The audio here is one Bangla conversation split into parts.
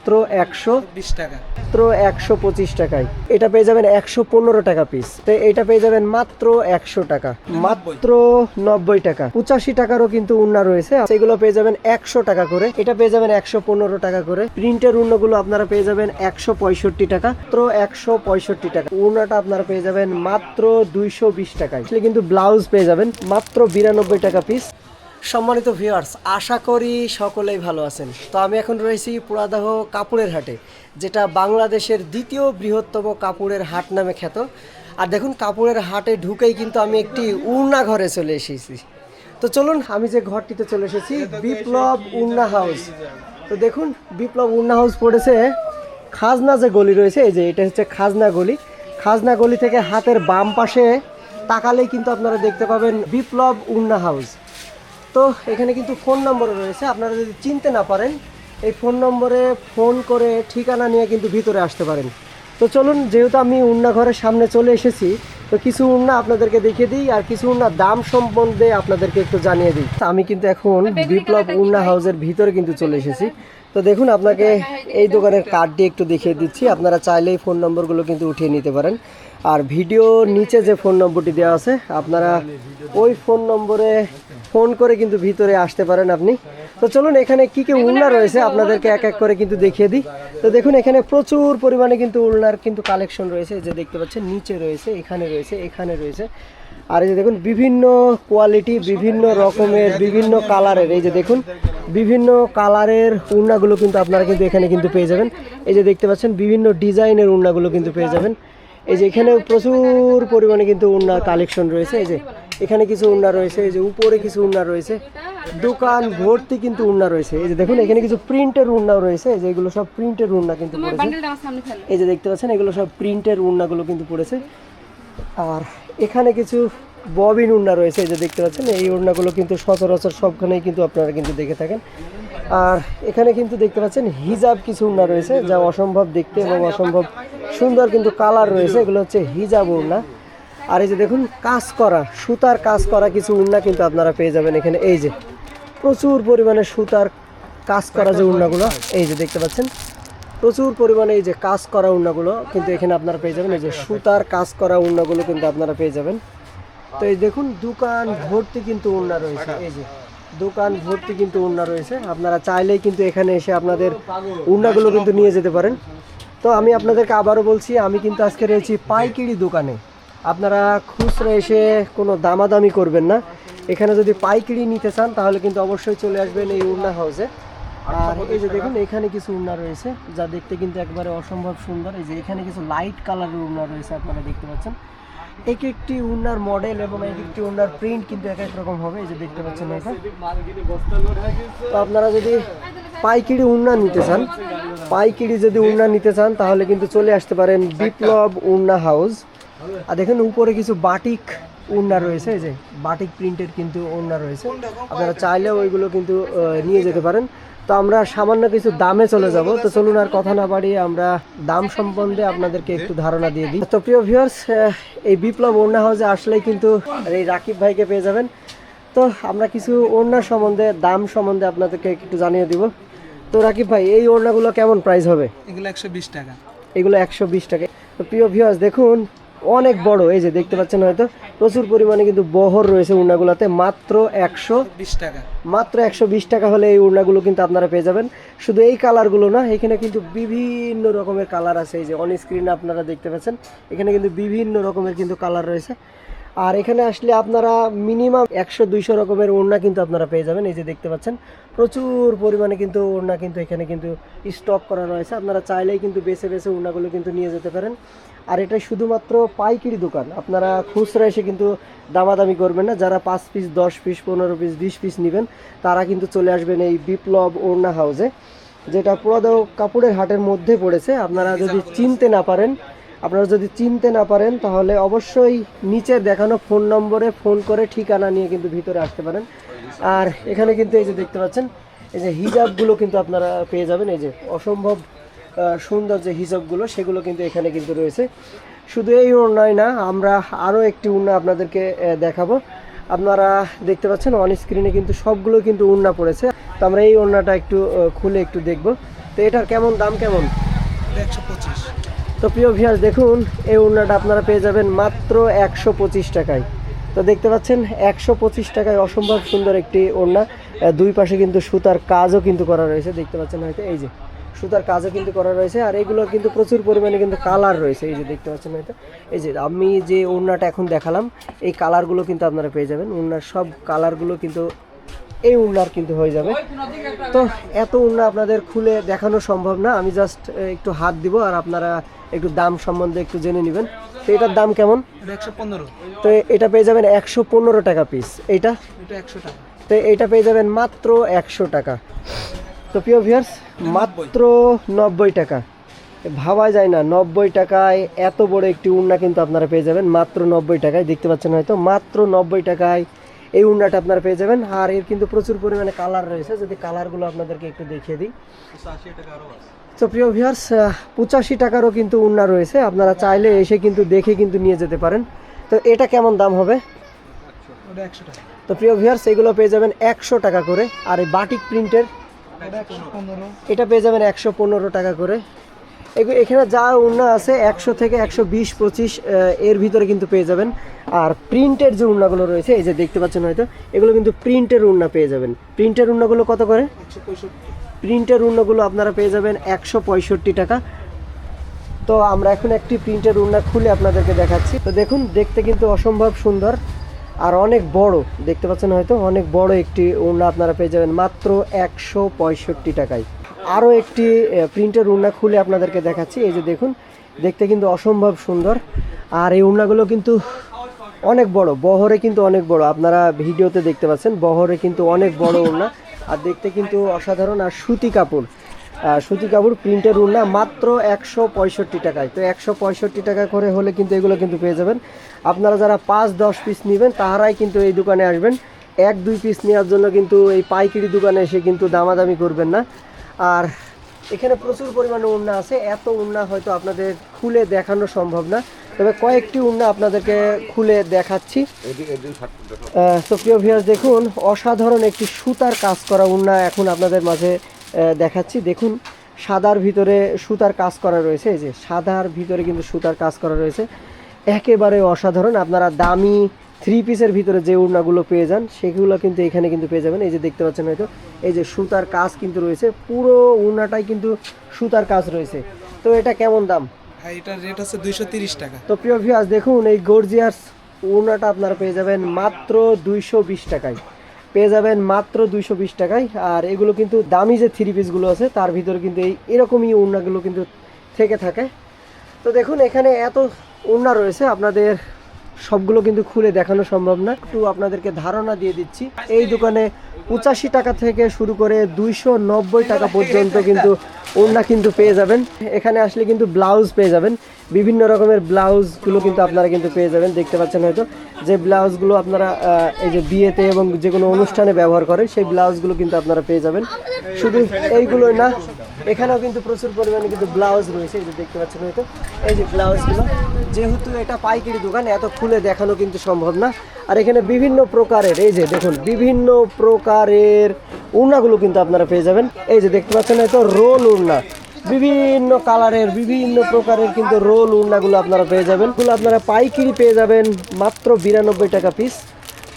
মাত্র একশো বিশ টাকা। মাত্র একশো পঁচিশ টাকায়। এটা পেয়ে যাবেন একশো পনেরো টাকা পিস তো এটা পেয়ে যাবেন মাত্র একশো টাকা। মাত্র নব্বই টাকা। পঁচাশি টাকারও কিন্তু উন্না রয়েছে। সেগুলো পেয়ে যাবেন একশো টাকা করে। এটা পেয়ে যাবেন একশো পনেরো টাকা করে। প্রিন্টের উন্নগুলো আপনারা পেয়ে যাবেন একশো পঁয়ষট্টি টাকা। মাত্র একশো পঁয়ষট্টি টাকা। উন্নাটা আপনারা পেয়ে যাবেন মাত্র দুইশো বিশ টাকায়। কিন্তু ব্লাউজ পেয়ে যাবেন মাত্র বিরানব্বই টাকা পিস সম্মানিত ভিউয়ার্স আশা করি সকলেই ভালো আছেন। তো আমি এখন রয়েছি পুরাদাহ কাপড়ের হাটে, যেটা বাংলাদেশের দ্বিতীয় বৃহত্তম কাপড়ের হাট নামে খ্যাত। আর দেখুন কাপড়ের হাটে ঢুকেই কিন্তু আমি একটি উড়না ঘরে চলে এসেছি। তো চলুন, আমি যে ঘরটিতে চলে এসেছি, বিপ্লব উন্না হাউস। তো দেখুন, বিপ্লব উন্না হাউস পড়েছে, খাজনা যে গলি রয়েছে, এই যে এটা হচ্ছে খাজনা গলি। খাজনা গলি থেকে হাতের বাম পাশে তাকালেই কিন্তু আপনারা দেখতে পাবেন বিপ্লব উন্না হাউস। তো এখানে কিন্তু ফোন নম্বর রয়েছে। আপনারা যদি চিনতে না পারেন এই ফোন নম্বরে ফোন করে ঠিকানা নিয়ে কিন্তু ভিতরে আসতে পারেন। তো চলুন যেহেতু আমি উন্না ঘরের সামনে চলে এসেছি তো কিছু উন্না আপনাদেরকে দেখিয়ে দিই আর কিছু উন্না দাম সম্বন্ধে আপনাদেরকে একটু জানিয়ে দিই। আমি কিন্তু এখন বিপ্লব উন্না হাউসের ভিতরে কিন্তু চলে এসেছি। তো দেখুন, আপনাকে এই দোকানের কার্ডটি একটু দেখিয়ে দিচ্ছি। আপনারা চাইলেই ফোন নম্বরগুলো কিন্তু উঠিয়ে নিতে পারেন। আর ভিডিও নিচে যে ফোন নম্বরটি দেওয়া আছে, আপনারা ওই ফোন নম্বরে ফোন করে কিন্তু ভিতরে আসতে পারেন আপনি। তো চলুন, এখানে কি কি উলনা রয়েছে আপনাদেরকে এক এক করে কিন্তু দেখিয়ে দিই। তো দেখুন, এখানে প্রচুর পরিমাণে কিন্তু উলনার কিন্তু কালেকশন রয়েছে। যে দেখতে পাচ্ছেন, নিচে রয়েছে, এখানে রয়েছে এখানে রয়েছে। আর এই যে দেখুন বিভিন্ন কোয়ালিটি বিভিন্ন রকমের বিভিন্ন কালারের এই যে দেখুন বিভিন্ন কালারের উন্নাগুলো কিন্তু আপনারা কিন্তু এখানে কিন্তু পেয়ে যাবেন। এই যে দেখতে পাচ্ছেন বিভিন্ন ডিজাইনের উন্নাগুলো কিন্তু পেয়ে যাবেন। এই যে এখানে প্রচুর পরিমাণে কিন্তু উন্নার কালেকশন রয়েছে। এই যে এখানে কিছু উন্না রয়েছে এই যে উপরে কিছু উন্না রয়েছে দোকান ভর্তি কিন্তু উন্না রয়েছে। এই যে দেখুন এখানে কিছু প্রিন্টের উন্নাও রয়েছে। এই যে এগুলো সব প্রিন্টের উন্না কিন্তু পড়েছে। এই যে দেখতে পাচ্ছেন এগুলো সব প্রিন্টের উন্নাগুলো কিন্তু পড়েছে। আর এখানে কিছু ববিন উন্না রয়েছে যে দেখতে পাচ্ছেন, এই উন্নাগুলো কিন্তু সচরাচর সবখানেই কিন্তু আপনারা কিন্তু দেখে থাকেন। আর এখানে কিন্তু দেখতে পাচ্ছেন হিজাব কিছু উন্না রয়েছে, যা অসম্ভব দেখতে এবং অসম্ভব সুন্দর কিন্তু কালার রয়েছে, এগুলো হচ্ছে হিজাব উন্না আর এই যে দেখুন, কাজ করা, সুতার কাজ করা কিছু উন্না কিন্তু আপনারা পেয়ে যাবেন এখানে। এই যে প্রচুর পরিমাণে সুতার কাজ করা যে উন্নাগুলো এই যে দেখতে পাচ্ছেন। প্রচুর পরিমাণে এই যে কাজ করা উন্নাগুলো কিন্তু এখানে আপনারা পেয়ে যাবেন। এই যে সুতার কাজ করা উন্নাগুলো কিন্তু আপনারা পেয়ে যাবেন। তো এই দেখুন, দোকান ভর্তি কিন্তু উন্না রয়েছে। এই যে দোকান ভর্তি কিন্তু উন্না রয়েছে। আপনারা চাইলেই কিন্তু এখানে এসে আপনাদের উন্নাগুলো কিন্তু নিয়ে যেতে পারেন। তো আমি আপনাদেরকে আবারও বলছি, আমি কিন্তু আজকে রয়েছি পাইকিরি দোকানে। আপনারা খুচরা এসে কোনো দামাদামি করবেন না। এখানে যদি পাইকিরি নিতে চান, তাহলে কিন্তু অবশ্যই চলে আসবেন এই উন্না হাউসে। আর এই যে দেখুন এখানে কিছু উন্না রয়েছে যা দেখতে কিন্তু একবারে অসম্ভব সুন্দর। এই যে এখানে কিছু লাইট কালারের উন্না রয়েছে আপনারা দেখতে পাচ্ছেন। এক একটি উন্নার মডেল এবং এক একটি উন্নার প্রিন্ট কিন্তু এক এক রকম হবে এই যে দেখতে পাচ্ছেন এটা তো আপনারা যদি পাইকিরি উন্না নিতে চান পাইকিরি যদি উন্না নিতে চান তাহলে কিন্তু চলে আসতে পারেন বিপ্লব উন্না হাউস। আর দেখেন উপরে কিছু বাটিক উন্না রয়েছে এই যে বাটিক প্রিন্টের কিন্তু উন্না রয়েছে। আপনারা চাইলেও ওইগুলো কিন্তু নিয়ে যেতে পারেন। তো আমরা সামান্য কিছু দামে চলে যাব। তো চলুন আর কথা না বাড়িয়ে আমরা দাম সম্বন্ধে আপনাদেরকে একটু ধারণা দিয়ে দিই। তো প্রিয় ভিউয়ার্স এই বিপ্লব ওড়না হাউসে আসলেই কিন্তু এই রাকিব ভাইকে পেয়ে যাবেন। তো আমরা কিছু ওড়না সম্বন্ধে দাম সম্বন্ধে আপনাদেরকে একটু জানিয়ে দিব। তো রাকিব ভাই এই ওড়নাগুলো কেমন প্রাইস হবে? এগুলো একশো বিশ টাকা। এগুলো একশো বিশ টাকা। তো প্রিয় ভিউয়ার্স দেখুন অনেক বড় এই যে দেখতে পাচ্ছেন হয়তো। প্রচুর পরিমাণে কিন্তু বহর রয়েছে উড়নাগুলোতে মাত্র একশো বিশ টাকা। মাত্র একশো বিশ টাকা হলে এই উড়নাগুলো কিন্তু আপনারা পেয়ে যাবেন। শুধু এই কালারগুলো না এখানে কিন্তু বিভিন্ন রকমের কালার আছে এই যে অন স্ক্রিনে আপনারা দেখতে পাচ্ছেন। এখানে কিন্তু বিভিন্ন রকমের কিন্তু কালার রয়েছে। আর এখানে আসলে আপনারা মিনিমাম একশো দুইশো রকমের ওড়না কিন্তু আপনারা পেয়ে যাবেন, এই যে দেখতে পাচ্ছেন। প্রচুর পরিমাণে কিন্তু ওড়না কিন্তু এখানে কিন্তু স্টক করা রয়েছে। আপনারা চাইলেই কিন্তু বেছে বেছে ওড়নাগুলো কিন্তু নিয়ে যেতে পারেন। আর এটা শুধুমাত্র পাইকারি দোকান। আপনারা খুচরা এসে কিন্তু দামাদামি করবেন না। যারা পাঁচ পিস দশ পিস পনেরো পিস বিশ পিস নেবেন, তারা কিন্তু চলে আসবেন এই বিপ্লব ওড়না হাউসে যেটা পুরাদাও কাপড়ের হাটের মধ্যে পড়েছে। আপনারা যদি চিনতে না পারেন আপনারা যদি চিনতে না পারেন, তাহলে অবশ্যই নিচে দেখানো ফোন নম্বরে ফোন করে ঠিকানা নিয়ে কিন্তু ভিতরে আসতে পারেন। আর এখানে কিন্তু এই যে দেখতে পাচ্ছেন, এই যে হিজাবগুলো কিন্তু আপনারা পেয়ে যাবেন। এই যে অসম্ভব সুন্দর যে হিজাবগুলো, সেগুলো কিন্তু এখানে কিন্তু রয়েছে। শুধু এই নয় না, আমরা আরও একটি উন্না আপনাদেরকে দেখাবো। আপনারা দেখতে পাচ্ছেন অন স্ক্রিনে কিন্তু সবগুলো কিন্তু উন্না পড়েছে। তো আমরা এই ওড়নাটা একটু খুলে একটু দেখব। তো এটার কেমন, দাম কেমন? একশো পঁচিশ। তো প্রিয় ভিয়াস দেখুন, এই ওড়নাটা আপনারা পেয়ে যাবেন মাত্র একশো পঁচিশ টাকায়। তো দেখতে পাচ্ছেন, একশো পঁচিশ টাকায় অসম্ভব সুন্দর একটি ওড়না দুই পাশে কিন্তু সুতার কাজও কিন্তু করা রয়েছে, দেখতে পাচ্ছেন হয়তো, এই যে, সুতার কাজও কিন্তু করা রয়েছে, আর এগুলো কিন্তু প্রচুর পরিমাণে কিন্তু কালার রয়েছে, এই যে দেখতে পাচ্ছেন হয়তো। এই যে, আমি যে ওড়নাটা এখন দেখালাম, এই কালারগুলো কিন্তু আপনারা পেয়ে যাবেন। ওড়নার সব কালারগুলো কিন্তু এই উন্নার কিন্তু হয়ে যাবে। তো এত উন্না আপনাদের খুলে দেখানো সম্ভব না। আমি জাস্ট একটু হাত দিব আর আপনারা একটু দাম সম্বন্ধে একটু জেনে নেবেন। তো এটার দাম কেমন? একশো পনেরো। তো এটা পেয়ে যাবেন একশো পনেরো টাকা পিস এটা একশো টাকা। তো এইটা পেয়ে যাবেন মাত্র একশো টাকা। তো প্রিয় ভিউয়ার্স মাত্র নব্বই টাকা। ভাবা যায় না নব্বই টাকায় এত বড় একটি উন্না কিন্তু আপনারা পেয়ে যাবেন। মাত্র নব্বই টাকায় দেখতে পাচ্ছেন হয়তো মাত্র নব্বই টাকায় এই উন্নাটা আপনারা পেয়ে যাবেন। আর এর কিন্তু প্রচুর পরিমাণে কালার রয়েছে। যদি কালারগুলো আপনাদেরকে একটু দেখিয়ে দিই। তো প্রিয় ভিউয়ার্স পঁচাশি টাকারও কিন্তু উন্না রয়েছে। আপনারা চাইলে এসে কিন্তু দেখে কিন্তু নিয়ে যেতে পারেন। তো এটা কেমন দাম হবে? ওটা একশো টাকা। তো প্রিয় ভিউয়ার্স এগুলো পেয়ে যাবেন একশো টাকা করে। আর এই বাটিক প্রিন্টের এটা পেয়ে যাবেন একশো পনেরো টাকা করে। এখানে যা উন্না আছে, একশো থেকে একশো বিশ, পঁচিশ এর ভিতরে কিন্তু পেয়ে যাবেন। আর প্রিন্টের যে উন্নাগুলো রয়েছে, এই যে দেখতে পাচ্ছেন হয়তো, এগুলো কিন্তু প্রিন্টের উন্না পেয়ে যাবেন। প্রিন্টের উন্নাগুলো কত করে? প্রিন্টের উন্নাগুলো আপনারা পেয়ে যাবেন একশো পঁয়ষট্টি টাকা। তো আমরা এখন একটি প্রিন্টের উন্না খুলে আপনাদেরকে দেখাচ্ছি। তো দেখুন, দেখতে কিন্তু অসম্ভব সুন্দর আর অনেক বড়। দেখতে পাচ্ছেন হয়তো, অনেক বড় একটি উন্না আপনারা পেয়ে যাবেন মাত্র একশো পঁয়ষট্টি টাকায়। আরও একটি প্রিন্টের উন্না খুলে আপনাদেরকে দেখাচ্ছি। এই যে দেখুন, দেখতে কিন্তু অসম্ভব সুন্দর। আর এই উন্নাগুলো কিন্তু অনেক বড়, বহরে কিন্তু অনেক বড়। আপনারা ভিডিওতে দেখতে পাচ্ছেন, বহরে কিন্তু অনেক বড় ওড়না আর দেখতে কিন্তু অসাধারণ আর সুতি কাপড়। সুতি কাপড় প্রিন্টের উড়না মাত্র একশো পঁয়ষট্টি টাকায়। তো একশো পঁয়ষট্টি টাকা করে হলে কিন্তু এগুলো কিন্তু পেয়ে যাবেন। আপনারা যারা পাঁচ, দশ পিস নেবেন, তাহারাই কিন্তু এই দোকানে আসবেন। এক, দুই পিস নেওয়ার জন্য কিন্তু এই পাইকারি দোকানে এসে কিন্তু দামাদামি করবেন না। আর এখানে প্রচুর পরিমাণে উন্না আছে। এত উন্না হয়তো আপনাদের খুলে দেখানো সম্ভব না। তবে কয়েকটি উন্না আপনাদেরকে খুলে দেখাচ্ছি। তো প্রিয় ভিউয়ার্স দেখুন, অসাধারণ একটি সুতার কাজ করা উন্না এখন আপনাদের মাঝে দেখাচ্ছি। দেখুন, সাদার ভিতরে সুতার কাজ করা রয়েছে। এই যে সাদার ভিতরে কিন্তু সুতার কাজ করা রয়েছে। একেবারে অসাধারণ। আপনারা দামি থ্রি পিসের ভিতরে যে উড়নাগুলো পেয়ে যান সেগুলো কিন্তু এখানে কিন্তু পেয়ে যাবেন। এই যে দেখতে পাচ্ছেন হয়তো এই যে সুতার কাজ কিন্তু রয়েছে। পুরো উড়নাটাই কিন্তু সুতার কাজ রয়েছে। তো এটা কেমন দাম? এটার রেট আছে দুইশো তিরিশ টাকা। তো প্রিয় ভিউয়ার্স দেখুন এই গর্জিয়াস ওড়নাটা আপনারা পেয়ে যাবেন মাত্র দুইশো বিশ টাকায়। পেয়ে যাবেন মাত্র দুইশো বিশ টাকায়। আর এগুলো কিন্তু দামি যে থ্রি পিসগুলো আছে তার ভিতরে কিন্তু এই এরকমই ওড়নাগুলো কিন্তু থেকে থাকে। তো দেখুন এখানে এত ওড়না রয়েছে। আপনাদের সবগুলো কিন্তু খুলে দেখানো সম্ভব না। একটু আপনাদেরকে ধারণা দিয়ে দিচ্ছি। এই দোকানে পঁচাশি টাকা থেকে শুরু করে দুইশো নব্বই টাকা পর্যন্ত কিন্তু ওড়না কিন্তু পেয়ে যাবেন। এখানে আসলে কিন্তু ব্লাউজ পেয়ে যাবেন। বিভিন্ন রকমের ব্লাউজগুলো কিন্তু আপনারা কিন্তু পেয়ে যাবেন। দেখতে পাচ্ছেন হয়তো যে ব্লাউজগুলো আপনারা এই যে বিয়েতে এবং যে কোনো অনুষ্ঠানে ব্যবহার করেন, সেই ব্লাউজগুলো কিন্তু আপনারা পেয়ে যাবেন। শুধু এইগুলোই না এখানেও কিন্তু প্রচুর পরিমাণে কিন্তু ব্লাউজ রয়েছে, এই যে দেখতে পাচ্ছেন হয়তো এই যে ব্লাউজগুলো, যেহেতু এটা পাইকারি দোকান, এত খুলে দেখানো কিন্তু সম্ভব না। আর এখানে বিভিন্ন প্রকারের, এই যে দেখুন, বিভিন্ন প্রকারের উড়নাগুলো কিন্তু আপনারা পেয়ে যাবেন। এই যে দেখতে পাচ্ছেন হয়তো রোল উড়না। বিভিন্ন কালারের, বিভিন্ন প্রকারের কিন্তু রোল উড়নাগুলো আপনারা পেয়ে যাবেন। এগুলো আপনারা পাইকারি পেয়ে যাবেন মাত্র বিরানব্বই টাকা পিস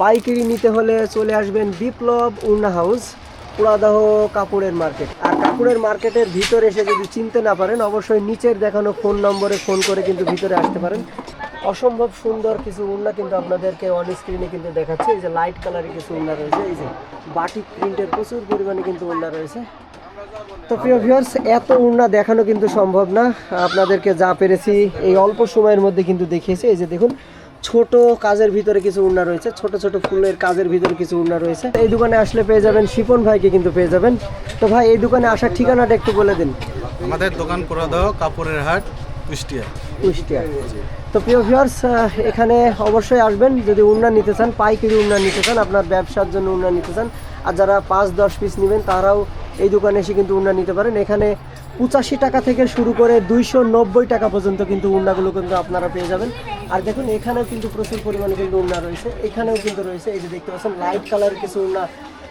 পাইকারি নিতে হলে চলে আসবেন বিপ্লব উড়না হাউস। পুরাদাহ কাপড়ের মার্কেট। আর কাপড়ের মার্কেটের ভিতরে এসে যদি চিনতে না পারেন, অবশ্যই নিচের দেখানো ফোন নম্বরে ফোন করে কিন্তু ভিতরে আসতে পারেন। অসম্ভব সুন্দর কিছু উন্না কিন্তু আপনাদেরকে অন স্ক্রিনে কিন্তু দেখাচ্ছে। এই যে লাইট কালারের কিছু উন্না রয়েছে। এই যে বাটিক প্রিন্টের প্রচুর পরিমাণে কিন্তু উন্না রয়েছে। তো প্রিয় ভিউয়ার্স এত উন্না দেখানো কিন্তু সম্ভব না। আপনাদেরকে যা পেরেছি এই অল্প সময়ের মধ্যে কিন্তু দেখিয়েছি। এই যে দেখুন ছোট কাজের ভিতরে কিছু উন্না রয়েছে ছোট ছোট ফুলের কাজের ভিতরে কিছু উন্না রয়েছে। এই দোকানে আসলে পেয়ে যাবেন শিপন ভাইকে কিন্তু পেয়ে যাবেন। তো ভাই এই দোকানে আসার ঠিকানাটা একটু বলে দিন। আমাদের দোকান পুরাদহ কাপড়ের হাট কুষ্টিয়া। কুষ্টিয়া। তো প্রিয় ভিউয়ার্স এখানে অবশ্যই আসবেন। যদি উন্না নিতে চান পাইকারি উন্না নিতে চান আপনার ব্যবসার জন্য উন্না নিতে চান আর যারা পাঁচ দশ পিস নেবেন তারাও এই দোকানে এসে কিন্তু উন্না নিতে পারেন। এখানে পঁচাশি টাকা থেকে শুরু করে দুইশো নব্বই টাকা পর্যন্ত কিন্তু উন্নাগুলো কিন্তু আপনারা পেয়ে যাবেন। আর দেখুন, এখানেও কিন্তু প্রচুর পরিমাণে কিন্তু উন্না রয়েছে। এখানেও কিন্তু রয়েছে, এই যে দেখতে পাচ্ছেন, লাইট কালারের কিছু উন্না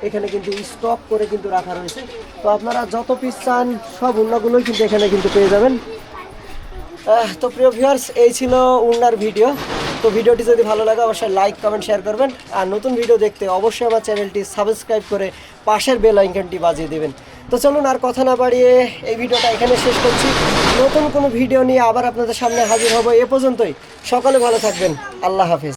এখানে কিন্তু স্টক করে কিন্তু রাখা রয়েছে। তো আপনারা যত পিস চান, সব উন্নাগুলোই কিন্তু এখানে কিন্তু পেয়ে যাবেন। তো প্রিয় ভিউয়ার্স এই ছিল উন্নার ভিডিও তো ভিডিওটি যদি ভালো লাগে, অবশ্যই লাইক কমেন্ট শেয়ার করবেন। আর নতুন ভিডিও দেখতে অবশ্যই আমার চ্যানেলটি সাবস্ক্রাইব করে পাশের বেল আইকনটি বাজিয়ে দেবেন। তো চলুন আর কথা না বাড়িয়ে এই ভিডিওটা এখানে শেষ করছি। নতুন কোনো ভিডিও নিয়ে আবার আপনাদের সামনে হাজির হব। এ পর্যন্তই। সকলে ভালো থাকবেন। আল্লাহ হাফিজ।